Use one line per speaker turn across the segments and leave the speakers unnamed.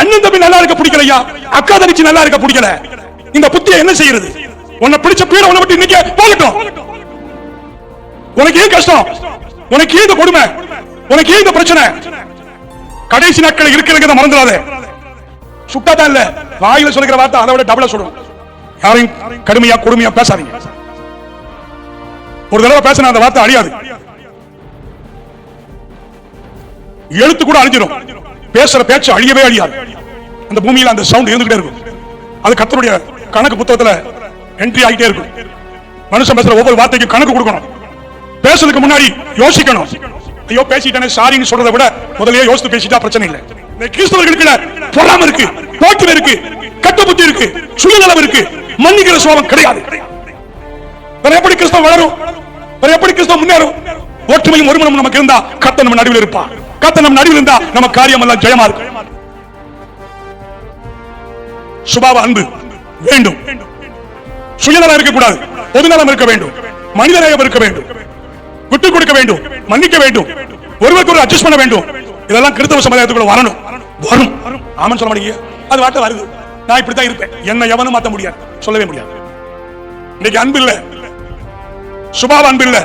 அண்ணன் தம்பி நல்லா இருக்க பிடிக்கலையா? அக்கா தங்கச்சி நல்லா இருக்க பிடிக்கல? இந்த புத்திய என்ன செய்யறது? உன்னை பிடிச்ச பீட உன்னை விட்டு இன்னைக்கு போகட்டும். உனக்கு ஏன் கஷ்டம்? உனக்கு ஏன் இந்த கொடுமை? உனக்கு ஏன் இந்த பிரச்சனை? கடைசி நாட்கள் இருக்கிறத மறந்துடாதே. சுட்டாதான் இல்ல. வாயில சொல்லுகிற வார்த்தை அதை விட டபுளா சொல்லணும் யாரையும் கடுமையா கொடுமையா பேசாதீங்க. ஒரு தடவை பேசின அந்த வார்த்தை அழியாது. எழுத்து கூட அழிஞ்சிடும் பேசுற பேச்சு அழியவே அழியாது. அந்த பூமியில அந்த சவுண்ட் இருந்துகிட்டே இருக்கும். அது கத்தருடைய கணக்கு புத்தகத்துல என்ட்ரி ஆகிட்டே இருக்கும். மனுஷன் பேசுற ஒவ்வொரு வார்த்தைக்கும் கணக்கு கொடுக்கணும். பேசுறதுக்கு முன்னாடி யோசிக்கணும். ஐயோ பேசிட்டேனே சாரின்னு சொல்றதை விட முதலே யோசித்து பேசிட்டா பிரச்சனை இல்லை. இந்த கிறிஸ்தவர்களுக்குள்ள பொறாம இருக்கு போட்டி இருக்கு கட்டுப்புத்தி இருக்கு சுயநலம் இருக்கு. மன்னிக்கிற சுவாபம் கிடையாது. வேற எப்படி கிறிஸ்தவம் வளரும்? வேற எப்படி கிறிஸ்தவம் முன்னேறும்? ஒற்றுமையும் ஒருமனம் நமக்கு இருந்தா கத்த நம்ம நடுவில் இருப்பா கத்த நம்ம நடுவில் இருந்தா நம்ம காரியம் எல்லாம் ஜெயமா இருக்கும். சுபாவ அன்பு வேண்டும். சுயநலம் இருக்கக்கூடாது பொதுநலம் இருக்க வேண்டும் மனிதநேயம் இருக்க வேண்டும் விட்டு கொடுக்க வேண்டும் மன்னிக்க வேண்டும் ஒருவருக்கு ஒரு அட்ஜஸ்ட் பண்ண வேண்டும். இதெல்லாம் கிறிஸ்தவ சமுதாயத்துக்குள்ள வரணும். வரும். ஆமன் சொல்ல மாட்டீங்க. அது வாட்ட வருது. நான் இப்படித்தான் இருப்பேன். என்ன எவனும் மாத்த முடியாது. சொல்லவே முடியாது. இன்னைக்கு அன்பு இல்ல. சுபாவ அன்பு இல்ல.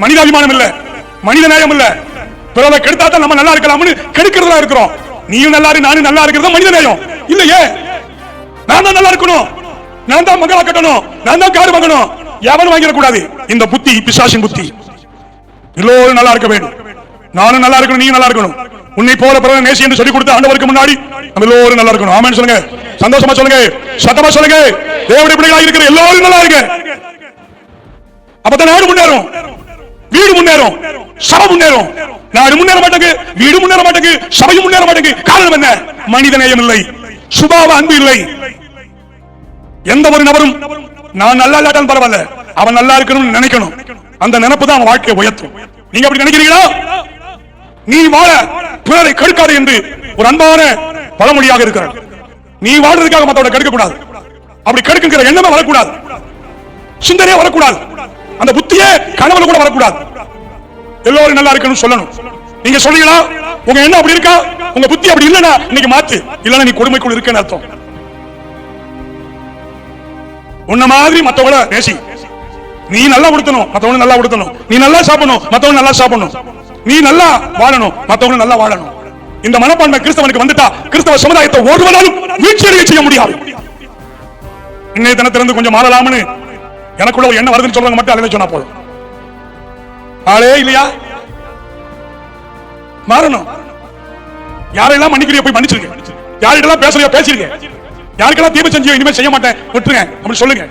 மனிதாபிமானம் இல்ல. மனித நேயம் இல்ல. பிறரை கெடுத்தா தான் நம்ம நல்லா இருக்கலாம்னு கெடுக்கிறதா இருக்கிறோம். நீயும் நல்லா இரு நானும் நல்லா இருக்கிறது மனித நேயம். இல்லையே? நான் தான் நல்லா இருக்கணும். நான் தான் மகளா கட்டணும். நான் தான் கார் வாங்கணும். எவனும் வாங்கிட கூடாது இந்த புத்தி பிசாசின் புத்தி. எல்லோரும் நல்லா இருக்க வேண்டும். நானும் நல்லா இருக்கணும் நீயும் நல்லா இருக்கணும். உன்னை போல பிறகு நேசி என்று சொல்லி கொடுத்த ஆண்டவருக்கு முன்னாடி நம்ம எல்லோரும் நல்லா இருக்கணும். ஆமென் சொல்லுங்க. சந்தோஷமா சொல்லுங்க. சத்தமா சொல்லுங்க. தேவனுடைய பிள்ளைகளா இருக்கிற எல்லோரும் நல்லா இருக்க அப்பதான் நாடு முன்னேறும். வீடு முன்னேறும். சபை முன்னேறும். நாடு முன்னேற மாட்டேங்கு. வீடு முன்னேற மாட்டேங்கு. சபையும் முன்னேற மாட்டேங்கு. காரணம் என்ன? மனித நேயம் இல்லை. சுபாவ அன்பு இல்லை. எந்த ஒரு நபரும் நான் நல்லா இல்லாட்டாலும் பரவாயில்ல. அவன் நல்லா இருக்கணும்னு நினைக்கணும். அந்த நினைப்பு தான் அவன் வாழ்க்கையை உயர்த்தும். நீங்க அப்படி நினைக்கிறீங்களா? நீ வாழ பிறரை கெடுக்காது என்று ஒரு அன்பான பழமொழியாக இருக்கிறார். நீ வாழ்றதுக்காக மத்தவனை கெடுக்க கூடாது அப்படி கெடுக்குங்கிற எண்ணமே வரக்கூடாது. சிந்தனையே வரக்கூடாது. அந்த புத்தியே கனவுல கூட வரக்கூடாது. எல்லோரும் நல்லா இருக்கணும் சொல்லணும். நீங்க சொல்றீங்களா? உங்க என்ன அப்படி இருக்கா? உங்க புத்தி அப்படி இல்லனா இன்னைக்கு மாத்து. இல்லனா நீ கொடுமைக்குள் இருக்கன்னு அர்த்தம். உன்ன மாதிரி மத்தவங்கள பேசி. நீ நல்லா உடுத்தணும் மத்தவங்க நல்லா உடுத்தணும். நீ நல்லா சாப்பிடணும் மத்தவங்க நல்லா சாப்பிடணும். நீ நல்லா வாழணும் மத்தவங்க நல்லா வாழணும். இந்த மனப்பான்மை கிறிஸ்தவனுக்கு வந்துட்டா கிறிஸ்தவ சமுதாயத்தை ஒருவனாலும் வீழ்ச்சியடைய செய்ய முடியாது. இன்னைய தினத்திலிருந்து கொஞ்சம் மாறலாம்னு எனக்குள்ள ஒரு எண்ணம் வருதுன்னு சொல்றவங்க மட்டும் அதை சொன்னா போதும். ஆளே இல்லையா? மாறணும். யாரெல்லாம் மன்னிக்கிறியோ போய் மன்னிச்சிருங்க. யாரிடெல்லாம் பேசுறியோ பேசிருங்க. யாருக்கெல்லாம் தீப செஞ்சியோ இனிமே செய்ய மாட்டேன். விட்டுருங்க. அப்படி சொல்லுங்க.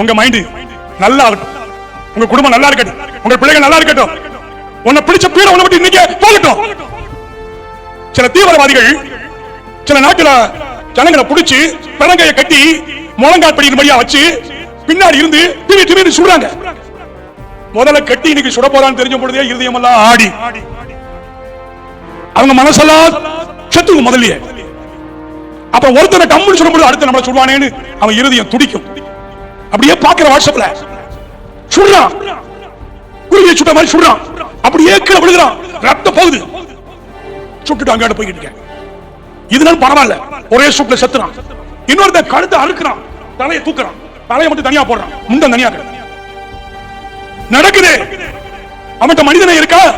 உங்க மைண்டு நல்லா இருக்கட்டும் உங்க குடும்பம் நல்லா இருக்கட்டும். உங்க பிள்ளைகள் நல்லா இருக்கட்டும். உன்னை பிடிச்ச பீட உன்னை மட்டும் இன்னைக்கு போகட்டும். சில தீவிரவாதிகள் சில நாட்டுல ஜனங்களை பிடிச்சி பிறங்கையை கட்டி முழங்கால் வழியா வச்சு பின்னாடி இருந்து டிவி டிவி சுடுறாங்க. முதல்ல கட்டி இன்னைக்கு சுட போறான்னு தெரிஞ்ச பொழுதே இருதயம் எல்லாம் ஆடி. அவங்க மனசெல்லாம் செத்து முதல்லயே. அப்ப ஒருத்தரை கம்முன்னு சொல்லும்போது அடுத்து நம்மள சுடுவானேன்னு அவன் இருதயம் துடிக்கும். அப்படியே பாக்குற வாட்ஸ்அப்ல சுடுறான். குருவியை சுட்ட மாதிரி சுடுறான். அப்படியே கீழே விழுகிறான். ரத்தம் போகுது. சுட்டுட்டு அங்காடு போய்கிட்டு இருக்கேன். இதனால பரவாயில்ல. ஒரே சுட்டுல செத்துறான். இன்னொருத்த கழுத்தை அறுக்கிறான். தலையை தூக்குறான். தலையை மட்டும் தனியா போடுறான். முண்டம் தனியா கிடக்கு. நடக்குது. அவன்கிட்ட மனிதனை இருக்கா?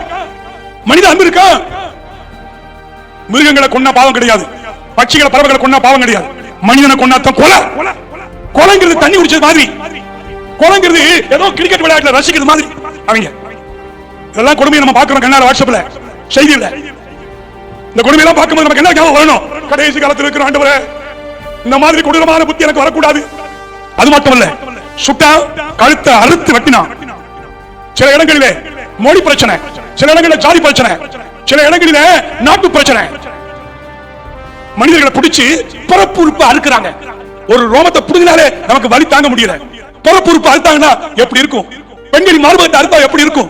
மனித அன்பு இருக்கா? மிருகங்களை கொன்னா பாவம் கிடையாது. பட்சிகளை பறவைகளை கொன்னா பாவம் கிடையாது. மனிதனை கொண்டாத்தான் கொலை. கொலைங்கிறது தண்ணி குடிச்சது மாதிரி. கொலைங்கிறது ஏதோ கிரிக்கெட் விளையாட்டுல ரசிக்கிறது மாதிரி. அவங்க. இதெல்லாம் கொடுமையை நம்ம பாக்குறோம் கண்ணார வாட்ஸ்அப்ல செய்தியில. இந்த கொடுமையெல்லாம் பார்க்கும்போது நமக்கு என்ன வரணும்? கடைசி காலத்தில் இருக்கிற ஆண்டு இந்த மாதிரி கொடூரமான புத்தி எனக்கு வரக்கூடாது. அது மட்டுமல்ல சுட்டா கழுத்தை அறுத்து வெட்டினான் சில இடங்களிலே மொழி பிரச்சனை சில இடங்களில் ஜாதி பிரச்சனை சில இடங்களில நாட்டு பிரச்சனை. மனிதர்களை பிடிச்சு பிறப்பு உறுப்பு அறுக்குறாங்க. ஒரு ரோமத்தை புடுங்கினாலே நமக்கு வலி தாங்க முடியல. பிறப்பு உறுப்பு அறுத்தாங்கன்னா எப்படி இருக்கும்? பெண்களின் மார்பகத்தை அறுத்தா எப்படி இருக்கும்?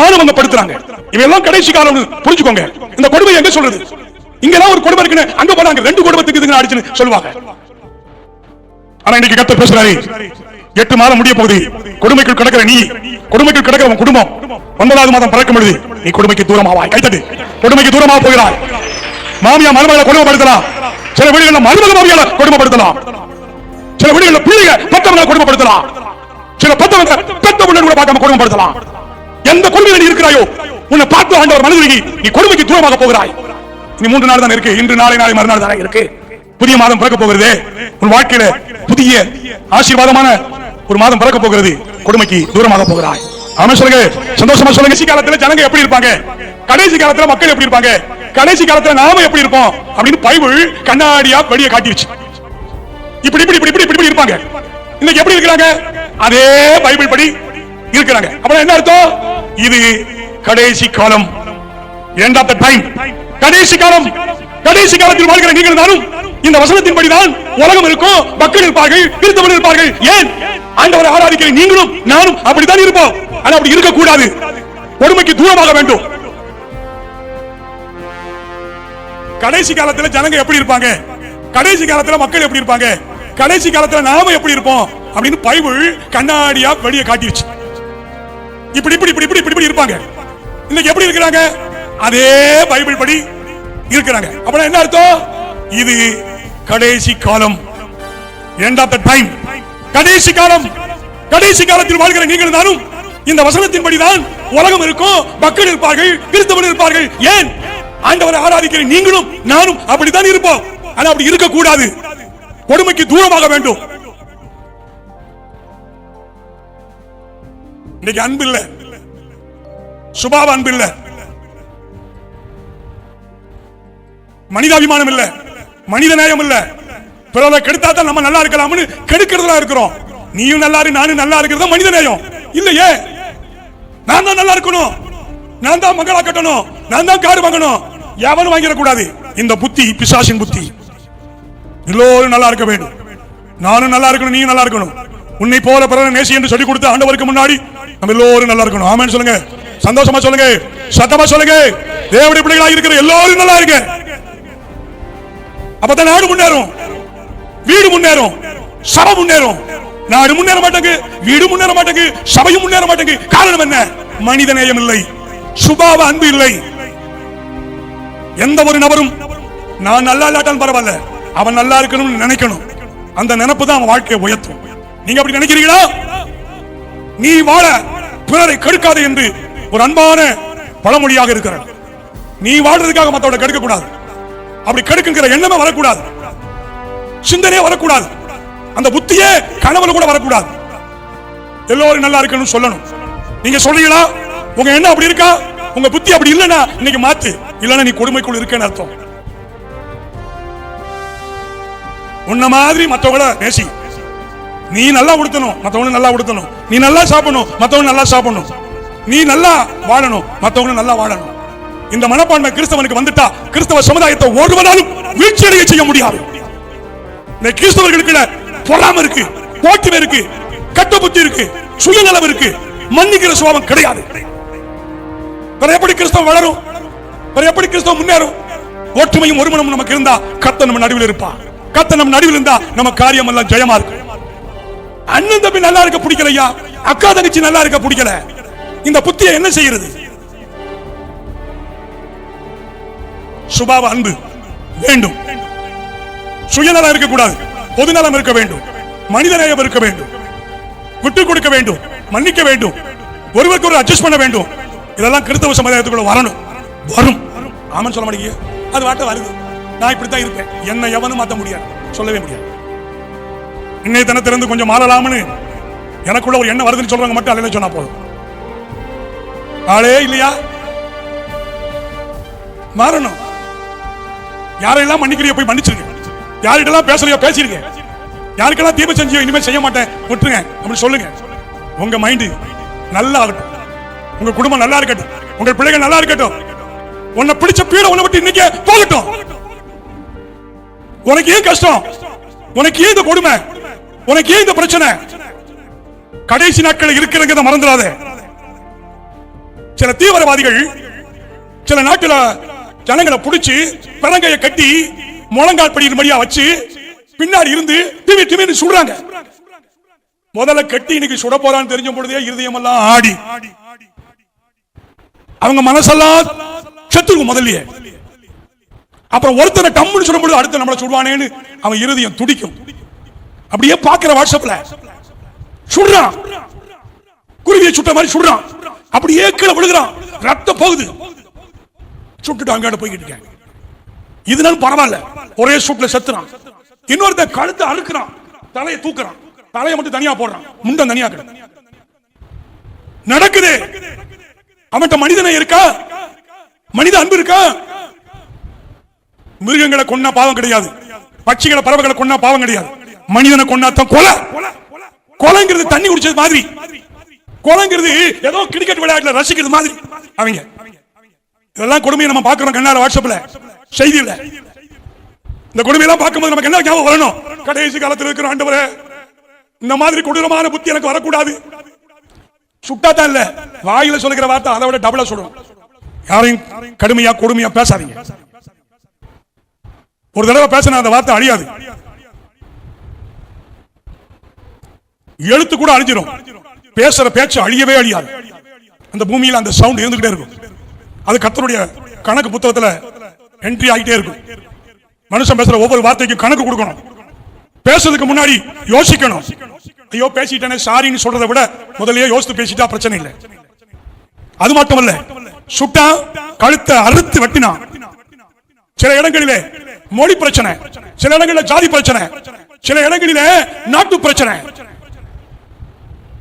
மானவங்கப்படுத்துறாங்க இவையெல்லாம் கடைசி காலம் புரிஞ்சுக்கோங்க. இந்த கொடுமை எங்க சொல்றது இங்கதான் ஒரு கொடுமை இருக்குன்னு அங்க போனாங்க. ரெண்டு குடும்பத்துக்கு இதுங்க அடிச்சுன்னு சொல்லுவாங்க. ஆனா இன்னைக்கு கத்த பேசுறாரு எட்டு மாதம் முடிய போகுது கொடுமைக்குள் கிடக்கிற நீ கொடுமைக்குள் கிடக்கிற உன் குடும்பம் ஒன்பதாவது மாதம் பிறக்கும் பொழுது நீ கொடுமைக்கு தூரமாவாய். கைத்தட்டு. கொடுமைக்கு தூரமாக போகிறாய். மாமியா மருமகளை கொடுமைப்படுத்தலாம். சில வீடுகளில் மருமக மாமியால கொடுமைப்படுத்தலாம். சில வீடுகளில் பிள்ளைங்க பத்தவங்களை கொடுமைப்படுத்தலாம். சில பெத்தவங்க பெத்த பிள்ளை கூட பார்க்காம கொடுமைப்படுத்தலாம். எந்த கொடுமையில நீ இருக்கிறாயோ உன்னை பார்த்து ஆண்டவர் மனதில் நீ கொடுமைக்கு தூரமாக போகிறாய். நீ மூன்று நாள் தான் இருக்கு. இன்று நாளை நாளை மறுநாள் தானே இருக்கு. புதிய மாதம் பிறக்க போகிறது. உன் வாழ்க்கையில புதிய ஆசீர்வாதமான ஒரு மாதம் பிறக்க போகிறது. கொடுமைக்கு தூரமாக போகிறாய். ஆமா சொல்லுங்க. சந்தோஷமா சொல்லுங்க. கடைசி காலத்துல ஜனங்க எப்படி இருப்பாங்க? கடைசி காலத்துல மக்கள் எப்படி இருப்பாங்க? கடைசி காலத்துல நாம எப்படி இருப்போம்? அப்படின்னு பைபிள் கண்ணாடியா வெளிய காட்டிருச்சு. இப்படி இப்படி இப்படி இப்படி இப்படி இருப்பாங்க. இன்னைக்கு எப்படி இருக்கிறாங்க? அதே பைபிள் படி இருக்கிறாங்க. அப்புறம் என்ன அர்த்தம்? இது கடைசி காலம். இரண்டாவது டைம். கடைசி காலம். கடைசி காலத்தில் வாழ்கிற நீங்கள் நானும் இந்த வசனத்தின்படிதான் உலகம் இருக்கும் மக்கள் இருப்பார்கள் கிறிஸ்தவர்கள் இருப்பார்கள். ஏன்? ஆண்டவரை ஆராதிக்கிற நீங்களும் நானும் அப்படித்தான் இருப்போம். ஆனா அப்படி இருக்கக்கூடாது. கொடுமைக்கு தூரமாக வேண்டும். கடைசி காலத்துல ஜனங்க எப்படி இருப்பாங்க? கடைசி காலத்துல மக்கள் எப்படி இருப்பாங்க? கடைசி காலத்துல நாம எப்படி இருப்போம்? அப்படின்னு பைபிள் கண்ணாடியா வெளியே காட்டிருச்சு. இப்படி இப்படி இப்படி இப்படி இப்படி இப்படி இருப்பாங்க. இன்னைக்கு எப்படி இருக்கிறாங்க? அதே பைபிள் படி இருக்கிறாங்க. அப்படின்னா என்ன அர்த்தம்? இது கடைசி காலம். டைம் கடைசி காலம். கடைசி காலத்தில் வாழ்கிற நீங்கள் நானும் இந்த வசனத்தின்படிதான் உலகம் இருக்கும் மக்கள் இருப்பார்கள் கிறிஸ்தவர்கள் இருப்பார்கள். ஏன்? ஆண்டவரை ஆராதிக்கிற நீங்களும் நானும் அப்படித்தான் இருப்போம். ஆனா அப்படி இருக்கக்கூடாது. கொடுமைக்கு தூரமாக வேண்டும். இன்னைக்கு அன்பு இல்ல. சுபாவ அன்பு இல்ல. மனிதாபிமானம் இல்ல. மனித நேயம் இல்ல. பிறரை கெடுத்தா தான் நம்ம நல்லா இருக்கலாம்னு கெடுக்கிறதுல இருக்கிறோம். நீயும் நல்லா இரு நானும் நல்லா இருக்கிறது மனித நேயம். இல்லையே? நான் தான் நல்லா இருக்கணும். நான் தான் மகளா கட்டணும். நான் தான் கார் வாங்கணும். எவனும் வாங்கிடக்கூடாது. இந்த புத்தி பிசாசின் புத்தி. எல்லோரும் நல்லா இருக்க வேண்டும். நானும் நல்லா இருக்கணும் நீயும் நல்லா இருக்கணும். உன்னை போல பிறர் நேசி என்று சொல்லி கொடுத்த ஆண்டவருக்கு முன்னாடி நம்ம எல்லோரும் நல்லா இருக்கணும். ஆமென்னு சொல்லுங்க. சந்தோஷமா சொல்லுங்க. சத்தமா சொல்லுங்க. தேவடைய பிள்ளைகளாக இருக்கிற எல்லோரும் நல்லா இருக்கேன் அப்பதான் நாடு முன்னேறும். வீடு முன்னேறும். சபை முன்னேறும். நாடு முன்னேற மாட்டேங்கு வீடு முன்னேற மாட்டேங்கு சபையும் முன்னேற மாட்டேங்கு காரணம் என்ன? மனித நேயம் இல்லை. சுபாவ அன்பு இல்லை. எந்த ஒரு நபரும் நான் நல்லா இல்லாட்டாலும் பரவாயில்ல அவன் நல்லா இருக்கணும்னு நினைக்கணும். அந்த நினைப்பு தான் அவன் வாழ்க்கையை உயர்த்தும். நீங்க அப்படி நினைக்கிறீங்களா? நீ வாழ பிறரை கெடுக்காது என்று ஒரு அன்பான பழமொழியாக இருக்கிறார். நீ வாழ்றதுக்காக மத்தவட கெடுக்க கூடாது அப்படி கெடுக்குங்கிற எண்ணமே வரக்கூடாது. சிந்தனையே வரக்கூடாது. அந்த புத்தியே கனவுல கூட வரக்கூடாது. எல்லோரும் நல்லா இருக்கணும்னு சொல்லணும். நீங்க சொல்றீங்களா? உங்க எண்ணம் அப்படி இருக்கா? உங்க புத்தி அப்படி இல்லனா இன்னைக்கு மாத்து. இல்லைன்னா நீ கொடுமைக்குள் இருக்கேன்னு அர்த்தம். உன்ன மாதிரி மத்தவங்கள நேசி நீ நல்லா உடுத்தணும் மத்தவங்க நல்லா உடுத்தணும். நீ நல்லா சாப்பிடணும் மத்தவங்க நல்லா சாப்பிடணும். நீ நல்லா வாழணும் மத்தவங்க நல்லா வாழணும். இந்த மனப்பான்மை கிறிஸ்தவனுக்கு வந்துட்டா கிறிஸ்தவ சமுதாயத்தை ஒருவனாலும் வீழ்ச்சியடைய செய்ய முடியாது. இந்த கிறிஸ்தவர்களுக்கு பொறாம இருக்கு போட்டி இருக்கு கட்ட புத்தி இருக்கு சுயநலம் இருக்கு மன்னிக்கிற சுபாவம் கிடையாது. வேற எப்படி கிறிஸ்தவம் வளரும்? வேற எப்படி கிறிஸ்தவம் முன்னேறும்? ஒற்றுமையும் ஒருமனமும் நமக்கு இருந்தா கத்த நம்ம நடுவில் இருப்பா கத்த நம்ம நடுவில் இருந்தா நம்ம காரியம் எல்லாம் ஜெயமா இருக்கும். அண்ணன் தம்பி நல்லா இருக்க பிடிக்கலையா? அக்கா தங்கச்சி நல்லா இருக்க பிடிக்கல. இந்த புத்தியை என்ன செய்யறது சுபாவ அன்பு வேண்டும். சுயநலம் இருக்கக்கூடாது. பொதுநலம் இருக்க வேண்டும். மனிதநேயம் இருக்க வேண்டும். விட்டு கொடுக்க வேண்டும். மன்னிக்க வேண்டும். ஒருவருக்கு ஒரு அட்ஜஸ்ட் பண்ண வேண்டும். இதெல்லாம் கிறிஸ்தவ சமுதாயத்துக்குள்ள வரணும். வரும். ஆமன் சொல்ல மாட்டேங்க. அது வாட்ட வருது. நான் இப்படித்தான் இருப்பேன். என்ன எவனும் மாத்த முடியாது. சொல்லவே முடியாது. இன்னைய தினத்திலிருந்து கொஞ்சம் மாறலாம்னு எனக்குள்ள ஒரு எண்ணம் வருதுன்னு சொல்றவங்க மட்டும் அலையில சொன்னா போதும். ஆளே இல்லையா? மாறணும். யாரையெல்லாம் மன்னிக்கிறியோ போய் மன்னிச்சிருங்க. யார்கிட்டலாம் பேசுறியோ பேசிருங்க. யாருக்கெல்லாம் தீப செஞ்சியோ இனிமேல் செய்ய மாட்டேன் விட்டுருங்க அப்படின்னு சொல்லுங்க. உங்க மைண்டு நல்லா இருக்கட்டும். உங்க குடும்பம் நல்லா இருக்கட்டும். உங்க பிள்ளைகள் நல்லா இருக்கட்டும். உன்னை பிடிச்ச பீட உன்னை விட்டு இன்னைக்கு போகட்டும் உனக்கு ஏன் கஷ்டம்? உனக்கு ஏன் இந்த கொடுமை? உனக்கு ஏன் இந்த பிரச்சனை? கடைசி நாட்கள் இருக்கிறத மறந்துடாத. சில தீவிரவாதிகள் சில நாட்டில் ஜனங்களை புடிச்சு பிறங்கைய கட்டி முழங்கால் படியின் மடியா வச்சு பின்னாடி இருந்து டிவி திமின்னு சுடுறாங்க. முதல்ல கட்டி இன்னைக்கு சுட போறான்னு தெரிஞ்ச பொழுதே இருதயம் எல்லாம் ஆடி. அவங்க மனசெல்லாம் செத்துருக்கும் முதல்லயே. அப்புறம் ஒருத்தனை டம்முன்னு சொல்லும்போது அடுத்து நம்மள சுடுவானேன்னு அவன் இருதயம் துடிக்கும். அப்படியே பாக்குற வாட்ஸ்அப்ல சுடுறான். குருவியை சுட்ட மாதிரி சுடுறான். அப்படியே கீழே விழுகிறான். ரத்தம் போகுது. சுட்டுட்டு அங்காடு போய்கிட்டு இருக்கேன். பரவாயில்ல. ஒரே சூட்ல செத்துறான். இன்னொருத்த கழுத்தை அறுக்கிறான். தலையை தூக்குறான். தலையை மட்டும் தனியா போடுறான். முண்டம் தனியா கிடக்கு. நடக்குது. அவன்கிட்ட மனிதனை இருக்கா? மனித அன்பு இருக்கா? மிருகங்களை கொன்னா பாவம் கிடையாது. பட்சிகளை பறவைகளை கொன்னா பாவம் கிடையாது. மனிதனை கொன்னாத்தான் கொலை. கொலைங்கிறது தண்ணி குடிச்சது மாதிரி. கொலைங்கிறது ஏதோ கிரிக்கெட் விளையாட்டுல ரசிக்கிறது மாதிரி. அவங்க. இதெல்லாம் கொடுமையை நம்ம பார்க்கிறோம் கண்ணால வாட்ஸ்அப்ல செய்தியில். இந்த கொடுமையெல்லாம் பார்க்கும்போது நமக்கு என்ன ஞாபகம் வரணும்? கடைசி காலத்தில் இருக்கிற ஆண்டவரே இந்த மாதிரி கொடூரமான புத்தி எனக்கு வரக்கூடாது. சுட்டாதான் இல்ல. வாயில சொல்லுகிற வார்த்தை அதை விட டபுளா சொல்லணும் யாரையும் கடுமையா கொடுமையா பேசாதீங்க. ஒரு தடவை பேசினா அந்த வார்த்தை அழியாது. எழுத்து கூட அழிஞ்சிடும் பேசுற பேச்சு அழியவே அழியாது. அந்த பூமியில அந்த சவுண்ட் இருந்துகிட்டே இருக்கும். அது கத்தருடைய கணக்கு புத்தகத்துல என்ட்ரி ஆகிட்டே இருக்கும் மனுஷன் பேசுற ஒவ்வொரு வார்த்தைக்கும் கணக்கு கொடுக்கணும். பேசுறதுக்கு முன்னாடி யோசிக்கணும். ஐயோ பேசிட்டேனே சாரின்னு சொல்றதை விட முதல்லயே யோசித்து பேசிட்டா பிரச்சனை இல்லை. அது மட்டுமல்ல சுட்டா கழுத்தை அறுத்து வெட்டினான் சில இடங்களிலே மொழி பிரச்சனை சில இடங்களில் ஜாதி பிரச்சனை சில இடங்களிலே நாட்டு பிரச்சனை.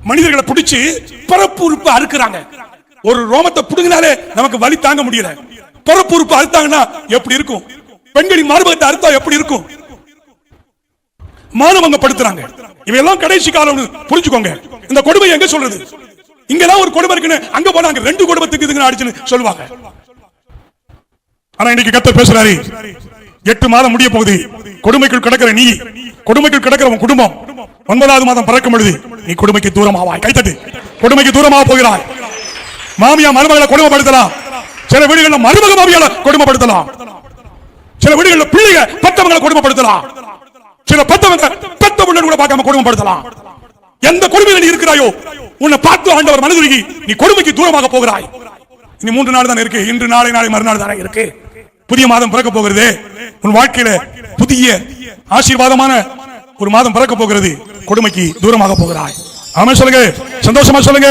மனிதர்களை பிடிச்சி பிறப்பு உறுப்பு அறுக்குறாங்க. ஒரு ரோமத்தை புடுங்கினாலே நமக்கு வலி தாங்க முடியல. பிறப்பு அறுத்தாங்கன்னா எப்படி இருக்கும்? பெண்களின் மார்பகத்தை அறுத்தா எப்படி இருக்கும்? மானவங்கப்படுத்துறாங்க இவையெல்லாம் கடைசி காலம் புரிஞ்சுக்கோங்க. இந்த கொடுமை எங்க சொல்றது? இங்கதான் ஒரு கொடுமை இருக்குன்னு அங்க போனாங்க ரெண்டு குடும்பத்துக்கு இதுங்க அடிச்சுன்னு சொல்லுவாங்க. ஆனா இன்னைக்கு கத்த பேசுறாரு. எட்டு மாதம் முடிய போகுது. கொடுமைக்குள் கிடக்கிற நீ கொடுமைக்குள் கிடக்கிற உன் குடும்பம். ஒன்பதாவது மாதம் பிறக்கும் பொழுது நீ கொடுமைக்கு தூரமாவாய். கைத்தட்டு. கொடுமைக்கு தூரமாக போகிறாய். மாமியா மருமகளை கொடுமைப்படுத்தலாம். சில வீடுகளில் மருமக மாமியால கொடுமைப்படுத்தலாம். சில வீடுகளில் பிள்ளைங்க பெற்றவங்களை கொடுமைப்படுத்தலாம். சில பெற்றவங்க பெத்த பிள்ளை கூட பார்க்காம கொடுமைப்படுத்தலாம். எந்த கொடுமையில் நீ இருக்கிறாயோ உன்னை பார்த்து ஆண்டவர் மனதுருகி நீ கொடுமைக்கு தூரமாக போகிறாய். இனி மூன்று நாள் தான் இருக்கு. இன்று நாளை நாளை மறுநாள் தானே இருக்கு. புதிய மாதம் பிறக்க போகிறது. உன் வாழ்க்கையில புதிய ஆசீர்வாதமான ஒரு மாதம் பிறக்க போகிறது. கொடுமைக்கு தூரமாக போகிறாய். ஆமா சொல்லுங்க. சந்தோஷமா சொல்லுங்க.